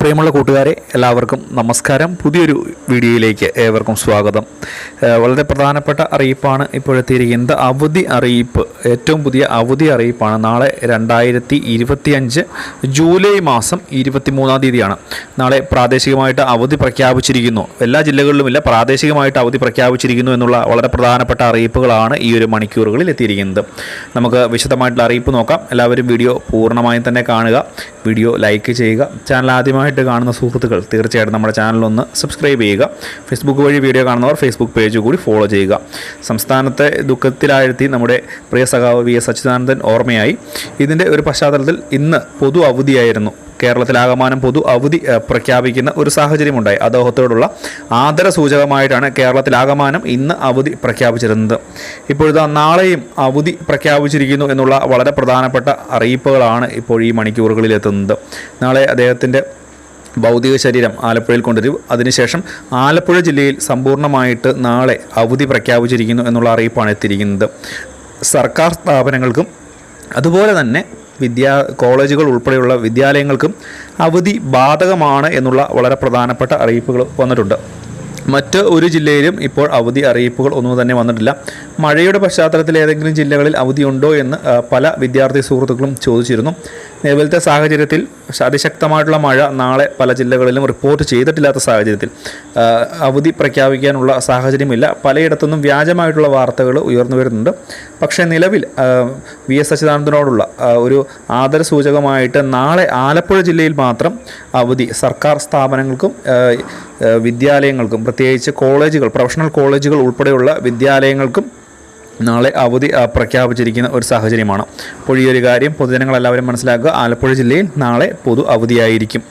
പ്രിയമുള്ള കൂട്ടുകാരെ എല്ലാവർക്കും നമസ്കാരം. പുതിയൊരു വീഡിയോയിലേക്ക് ഏവർക്കും സ്വാഗതം. വളരെ പ്രധാനപ്പെട്ട അറിയിപ്പാണ് ഇപ്പോഴെത്തിയിരിക്കുന്നത്. അവധി അറിയിപ്പ് ഏറ്റവും പുതിയ അവധി അറിയിപ്പാണ്. നാളെ രണ്ടായിരത്തി ഇരുപത്തിയഞ്ച് ജൂലൈ മാസം ഇരുപത്തിമൂന്നാം തീയതിയാണ്. നാളെ പ്രാദേശികമായിട്ട് അവധി പ്രഖ്യാപിച്ചിരിക്കുന്നു. എല്ലാ ജില്ലകളിലുമില്ല പ്രാദേശികമായിട്ട് അവധി പ്രഖ്യാപിച്ചിരിക്കുന്നു എന്നുള്ള വളരെ പ്രധാനപ്പെട്ട അറിയിപ്പുകളാണ് ഈ ഒരു മണിക്കൂറുകളിൽ എത്തിയിരിക്കുന്നത്. നമുക്ക് വിശദമായിട്ടുള്ള അറിയിപ്പ് നോക്കാം. എല്ലാവരും വീഡിയോ പൂർണമായും തന്നെ കാണുക. വീഡിയോ ലൈക്ക് ചെയ്യുക. ചാനൽ ആദ്യമായിട്ട് കാണുന്ന സുഹൃത്തുക്കൾ തീർച്ചയായിട്ടും നമ്മുടെ ചാനലൊന്ന് സബ്സ്ക്രൈബ് ചെയ്യുക. ഫേസ്ബുക്ക് വഴി വീഡിയോ കാണുന്നവർ ഫേസ്ബുക്ക് പേജ് കൂടി ഫോളോ ചെയ്യുക. സംസ്ഥാനത്തെ ദുഃഖത്തിലാഴ്ത്തി നമ്മുടെ പ്രിയ സഖാവ് വി എസ് അച്യുതാനന്ദൻ ഓർമ്മയായി. ഇതിന്റെ ഒരു പശ്ചാത്തലത്തിൽ ഇന്ന് പൊതു അവധിയായിരുന്നു. കേരളത്തിലാകമാനം പൊതു അവധി പ്രഖ്യാപിക്കുന്ന ഒരു സാഹചര്യമുണ്ടായി. അദ്ദേഹത്തോടുള്ള ആദര സൂചകമായിട്ടാണ് കേരളത്തിലാകമാനം ഇന്ന് അവധി പ്രഖ്യാപിച്ചിരുന്നത്. ഇപ്പോഴിതാ നാളെയും അവധി പ്രഖ്യാപിച്ചിരിക്കുന്നു എന്നുള്ള വളരെ പ്രധാനപ്പെട്ട അറിയിപ്പുകളാണ് ഇപ്പോൾ ഈ മണിക്കൂറുകളിൽ എത്തുന്നത് നാളെ അദ്ദേഹത്തിന്റെ ഭൗതിക ശരീരം ആലപ്പുഴയിൽ കൊണ്ടുവരും. അതിനുശേഷം ആലപ്പുഴ ജില്ലയിൽ സമ്പൂർണമായിട്ട് നാളെ അവധി പ്രഖ്യാപിച്ചിരിക്കുന്നു എന്നുള്ള അറിയിപ്പാണ് എത്തിയിരിക്കുന്നത്. സർക്കാർ സ്ഥാപനങ്ങൾക്കും അതുപോലെ തന്നെ വിദ്യാ കോളേജുകൾ ഉൾപ്പെടെയുള്ള വിദ്യാലയങ്ങൾക്കും അവധി ബാധകമാണ് എന്നുള്ള വളരെ പ്രധാനപ്പെട്ട അറിയിപ്പുകൾ വന്നിട്ടുണ്ട്. മറ്റ് ഒരു ജില്ലയിലും ഇപ്പോൾ അവധി അറിയിപ്പുകൾ ഒന്നും തന്നെ വന്നിട്ടില്ല. മഴയുടെ പശ്ചാത്തലത്തിൽ ഏതെങ്കിലും ജില്ലകളിൽ അവധിയുണ്ടോ എന്ന് പല വിദ്യാർത്ഥി സുഹൃത്തുക്കളും ചോദിച്ചിരുന്നു. നിലവിലത്തെ സാഹചര്യത്തിൽ അതിശക്തമായിട്ടുള്ള മഴ നാളെ പല ജില്ലകളിലും റിപ്പോർട്ട് ചെയ്തിട്ടില്ലാത്ത സാഹചര്യത്തിൽ അവധി പ്രഖ്യാപിക്കാനുള്ള സാഹചര്യമില്ല. പലയിടത്തുനിന്നും വ്യാജമായിട്ടുള്ള വാർത്തകൾ ഉയർന്നു വരുന്നുണ്ട്. പക്ഷേ നിലവിൽ വി എസ് അച്യുതാനന്ദനോടുള്ള ഒരു ആദര സൂചകമായിട്ട് നാളെ ആലപ്പുഴ ജില്ലയിൽ മാത്രം അവധി സർക്കാർ സ്ഥാപനങ്ങൾക്കും വിദ്യാലയങ്ങൾക്കും പ്രത്യേകിച്ച് കോളേജുകൾ പ്രൊഫഷണൽ കോളേജുകൾ ഉൾപ്പെടെയുള്ള വിദ്യാലയങ്ങൾക്കും നാളെ അവധി പ്രഖ്യാപിച്ചിരിക്കുന്ന ഒരു സാഹചര്യമാണ്. അപ്പോൾ ഈ ഒരു കാര്യം പൊതുജനങ്ങളെല്ലാവരും മനസ്സിലാക്കുക. ആലപ്പുഴ ജില്ലയിൽ നാളെ പൊതു അവധിയായിരിക്കും.